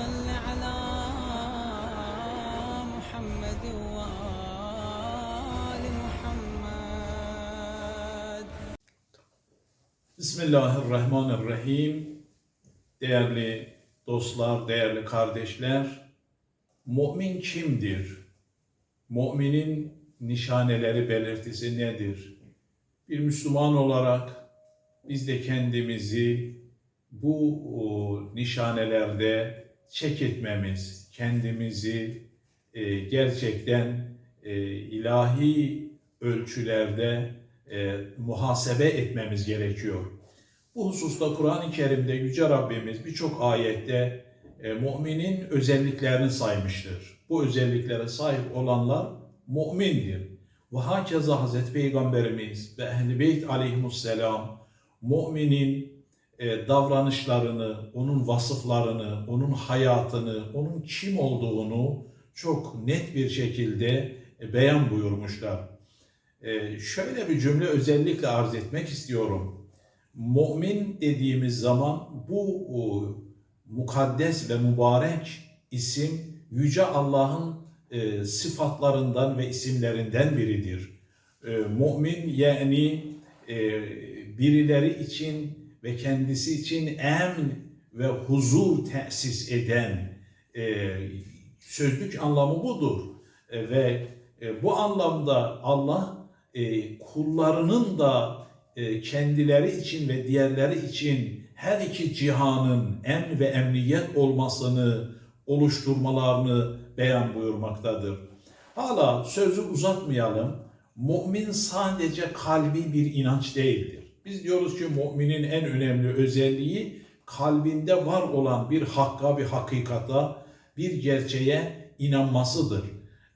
صل على محمد وآل محمد Bismillahirrahmanirrahim. Değerli dostlar, değerli kardeşler, mümin kimdir? Müminin nişaneleri, belirtisi nedir? Bir Müslüman olarak biz de kendimizi bu o, nişanelerde çek etmemiz, kendimizi e, gerçekten e, ilahi ölçülerde e, muhasebe etmemiz gerekiyor. Bu hususta Kur'an-ı Kerim'de Yüce Rabbimiz birçok ayette e, müminin özelliklerini saymıştır. Bu özelliklere sahip olanlar mümindir. Ve hakeza Hazreti Peygamberimiz ve Ehl-i Beyt aleyhisselam müminin e, davranışlarını, onun vasıflarını, onun hayatını, onun kim olduğunu çok net bir şekilde e, beyan buyurmuşlar. E, şöyle bir cümle özellikle arz etmek istiyorum. Mümin dediğimiz zaman bu mukaddes ve mübarek isim Yüce Allah'ın sıfatlarından ve isimlerinden biridir. E, mümin yani e, birileri için ve kendisi için emn ve huzur tesis eden e, sözlük anlamı budur. E, ve e, bu anlamda Allah e, kullarının da e, kendileri için ve diğerleri için her iki cihanın emn ve emniyet olmasını oluşturmalarını beyan buyurmaktadır. Hala sözü uzatmayalım. Mümin sadece kalbi bir inanç değildir. Biz diyoruz ki müminin en önemli özelliği kalbinde var olan bir hakka, bir hakikata, bir gerçeğe inanmasıdır.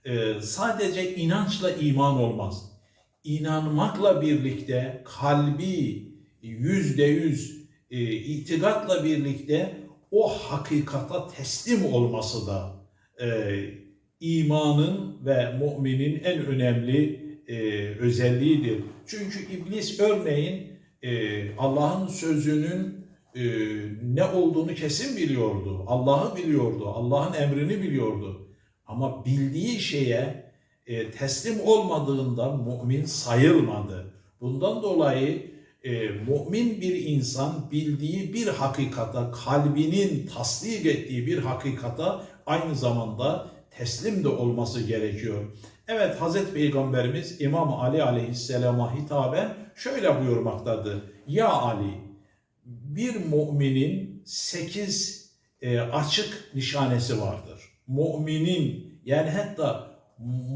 Ee, sadece inançla iman olmaz. İnanmakla birlikte kalbi yüzde yüz e, itikatla birlikte o hakikata teslim olması da e, imanın ve müminin en önemli e, özelliğidir. Çünkü iblis örneğin e, Allah'ın sözünün e, ne olduğunu kesin biliyordu. Allah'ı biliyordu, Allah'ın emrini biliyordu. Ama bildiği şeye e, teslim olmadığından mümin sayılmadı. Bundan dolayı e, mümin bir insan bildiği bir hakikata, kalbinin tasdik ettiği bir hakikata aynı zamanda teslim de olması gerekiyor. Evet Hazreti Peygamberimiz İmam Ali Aleyhisselam'a hitaben şöyle buyurmaktadır. Ya Ali bir müminin sekiz e, açık nişanesi vardır. Müminin yani hatta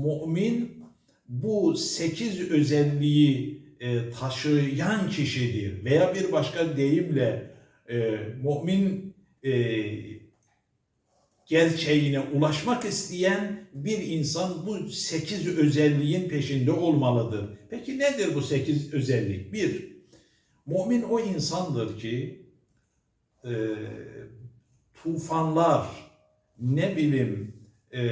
mümin bu sekiz özelliği e, taşıyan kişidir. Veya bir başka deyimle e, mümin e, gerçeğine ulaşmak isteyen bir insan bu sekiz özelliğin peşinde olmalıdır. Peki nedir bu sekiz özellik? Bir, mümin o insandır ki e, tufanlar, ne bileyim e,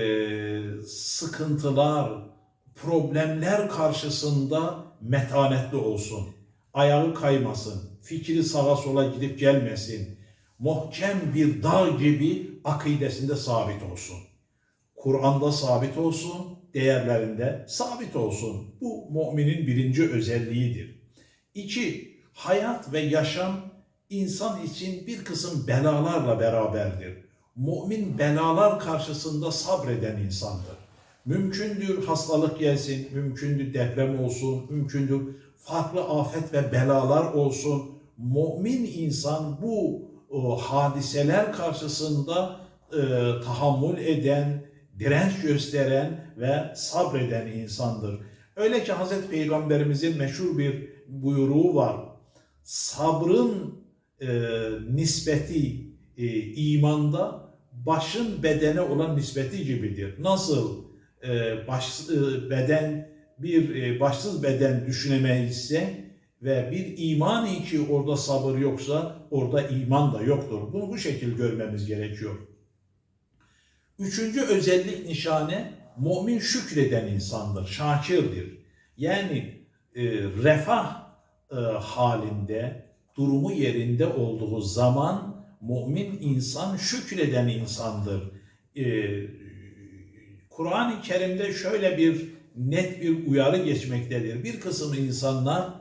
sıkıntılar, problemler karşısında metanetli olsun. Ayağı kaymasın, fikri sağa sola gidip gelmesin. Muhkem bir dağ gibi akidesinde sabit olsun. Kur'an'da sabit olsun, değerlerinde sabit olsun. Bu müminin birinci özelliğidir. İki, hayat ve yaşam insan için bir kısım belalarla beraberdir. Mümin belalar karşısında sabreden insandır. Mümkündür hastalık gelsin, mümkündür deprem olsun, mümkündür farklı afet ve belalar olsun. Mümin insan bu o, hadiseler karşısında e, tahammül eden, direnç gösteren ve sabreden insandır. Öyle ki Hazreti Peygamberimizin meşhur bir buyruğu var. Sabrın e, nispeti e, imanda başın bedene olan nispeti gibidir. Nasıl e, baş, e, beden bir e, başsız beden düşünemeyizse ve bir iman ki orada sabır yoksa orada iman da yoktur. Bunu bu şekil görmemiz gerekiyor. Üçüncü özellik nişane mümin şükreden insandır, şakirdir. Yani e, refah e, halinde, durumu yerinde olduğu zaman mümin insan şükreden insandır. Ee, Kur'an-ı Kerim'de şöyle bir net bir uyarı geçmektedir. Bir kısım insanlar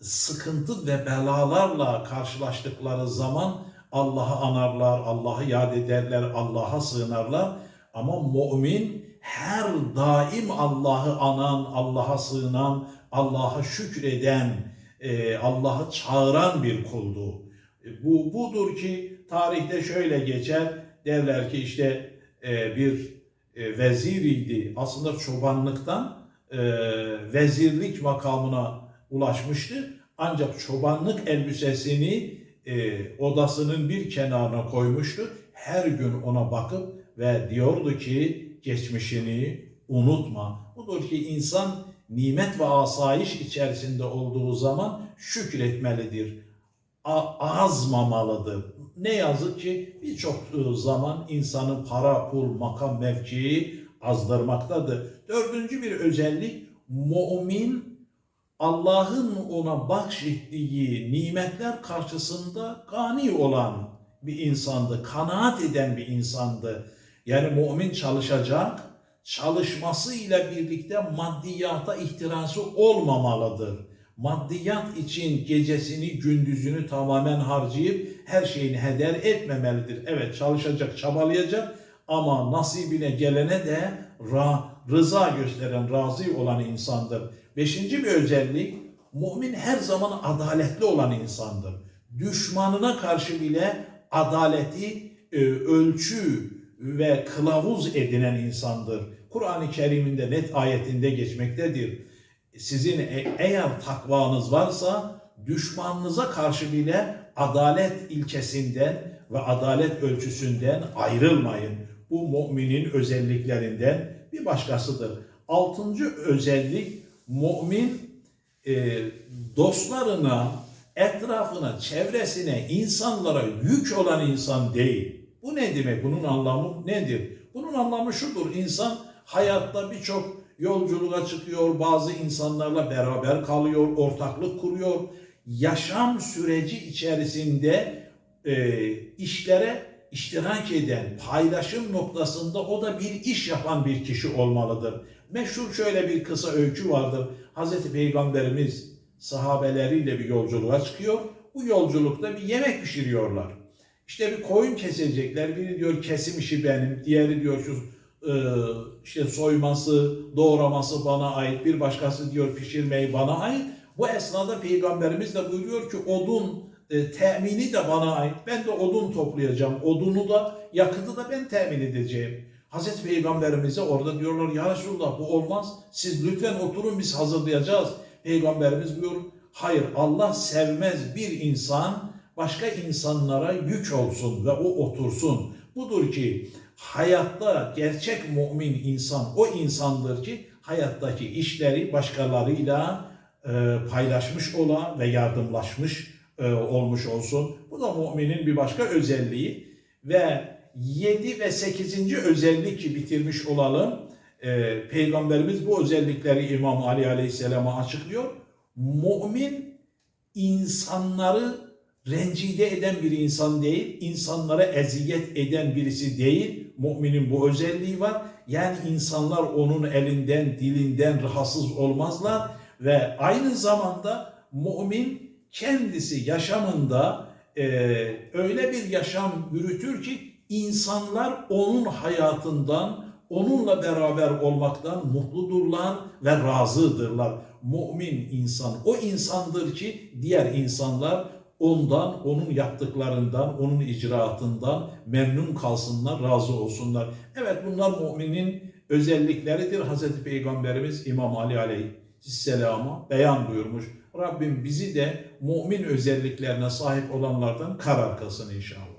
sıkıntı ve belalarla karşılaştıkları zaman Allah'ı anarlar, Allah'ı yad ederler, Allah'a sığınarlar. Ama mümin her daim Allah'ı anan, Allah'a sığınan, Allah'a şükreden, e, Allah'ı çağıran bir kuldu. E, Bu budur ki tarihte şöyle geçer. Derler ki işte e, bir veziriydi. Aslında çobanlıktan vezirlik makamına ulaşmıştı. Ancak çobanlık elbisesini e, odasının bir kenarına koymuştu. Her gün ona bakıp ve diyordu ki geçmişini unutma. Budur ki insan nimet ve asayiş içerisinde olduğu zaman şükretmelidir. A- azmamalıdır. Ne yazık ki birçok e, zaman insanın para, pul, makam, mevkii azdırmaktadır. Dördüncü bir özellik, mümin Allah'ın ona bahşettiği nimetler karşısında gani olan bir insandı, kanaat eden bir insandı. Yani mümin çalışacak, çalışmasıyla birlikte maddiyata ihtirası olmamalıdır. Maddiyat için gecesini, gündüzünü tamamen harcayıp her şeyini heder etmemelidir. Evet çalışacak, çabalayacak ama nasibine gelene de ra, rıza gösteren, razı olan insandır. Beşinci bir özellik, mümin her zaman adaletli olan insandır. Düşmanına karşı bile adaleti e, ölçü ve kılavuz edinen insandır. Kur'an-ı Kerim'inde net ayetinde geçmektedir. Sizin e- eğer takvanız varsa düşmanınıza karşı bile adalet ilkesinden ve adalet ölçüsünden ayrılmayın. Bu müminin özelliklerinden bir başkasıdır. Altıncı özellik mümin e, dostlarına, etrafına, çevresine, insanlara yük olan insan değil. Bu ne demek? Bunun anlamı nedir? Bunun anlamı şudur. İnsan hayatta birçok yolculuğa çıkıyor, bazı insanlarla beraber kalıyor, ortaklık kuruyor. Yaşam süreci içerisinde e, işlere iştirak eden, paylaşım noktasında o da bir iş yapan bir kişi olmalıdır. Meşhur şöyle bir kısa öykü vardır. Hazreti Peygamberimiz sahabeleriyle bir yolculuğa çıkıyor. Bu yolculukta bir yemek pişiriyorlar. İşte bir koyun kesecekler. Biri diyor kesim işi benim, diğeri diyor şu e, işte soyması, doğraması bana ait. Bir başkası diyor pişirmeyi bana ait. Bu esnada Peygamberimiz de buyuruyor ki odun e, temini de bana ait. Ben de odun toplayacağım. Odunu da yakıtı da ben temin edeceğim. Hazreti Peygamberimize orada diyorlar ya Resulullah bu olmaz. Siz lütfen oturun biz hazırlayacağız. Peygamberimiz diyor hayır Allah sevmez bir insan başka insanlara yük olsun ve o otursun. Budur ki hayatta gerçek mümin insan o insandır ki hayattaki işleri başkalarıyla e, paylaşmış ola ve yardımlaşmış e, olmuş olsun. Bu da müminin bir başka özelliği ve 7 ve 8. özellik ki bitirmiş olalım. E, Peygamberimiz bu özellikleri İmam Ali Aleyhisselam'a açıklıyor. Mümin insanları rencide eden bir insan değil, insanlara eziyet eden birisi değil. Müminin bu özelliği var. Yani insanlar onun elinden, dilinden rahatsız olmazlar ve aynı zamanda mümin kendisi yaşamında e, öyle bir yaşam yürütür ki insanlar onun hayatından, onunla beraber olmaktan mutludurlar ve razıdırlar. Mümin insan o insandır ki diğer insanlar ondan, onun yaptıklarından, onun icraatından memnun kalsınlar, razı olsunlar. Evet bunlar müminin özellikleridir. Hazreti Peygamberimiz İmam Ali Aleyhisselam'a beyan buyurmuş. Rabbim bizi de mümin özelliklerine sahip olanlardan karar kılsın inşallah.